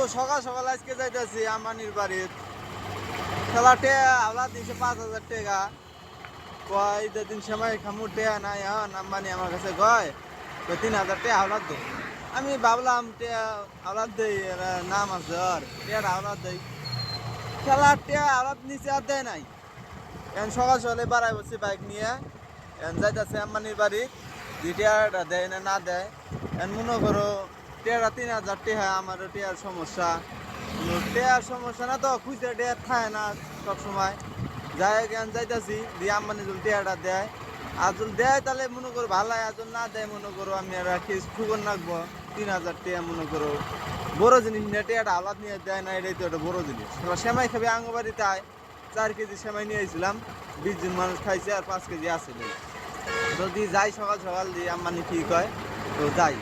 তো সকাল সকাল আজকে যাইতেছি আম্বানির বাড়ির। খেলা টেয়া দিছে পাঁচ হাজার টাকা। কয় দিন সময় খামু, টেয়া নাই, হন, আম্বানি আমার কাছে কয় তো তিন হাজার টাকা আওলাদ দে। আমি ভাবলাম টেয়া আওলাদ দেই নাম আছে, আর টেয়ার আওলাদ দেই। খেলার টেয়া আওলাদ নিচে আর দেয় নাই। এখন সকাল সকালে বাড়াই বসছি বাইক নিয়ে। এখন যাইতেছে আম্বানির বাড়ি। টেয়ারটা দেয় না না দেয়। এখন মনে করো টেয়ারা তিন হাজার টেহা আমারও টেয়ার সমস্যা। টেয়ার সমস্যা না তো, খুঁজতে টেয়ার থাকে না সব সময় যাই জ্ঞান যাইতাছি, দিয়ে আম্বানি যদি টেয়ারটা দেয়। আর যদি দেয়, তাহলে মনে করো ভালো আর যদি না দেয়, মনে করো আমি আর রাখি খুবর রাখব তিন হাজার টেয়া মনে করো। বড় জিনিস নিয়ে টেয়ারটা আলাদ নিয়ে দেয় না, এটাই তো একটা বড় জিনিস। সেমাই খাবে আঙ্গবাড়িতে আয়। চার কেজি সেমাই নিয়ে এসেছিলাম বিশ জন মানুষ খাইছে আর পাঁচ কেজি আছে। যদি যাই সকাল সকাল, দিয়ে আম্বানি ঠিক হয় তো যাই।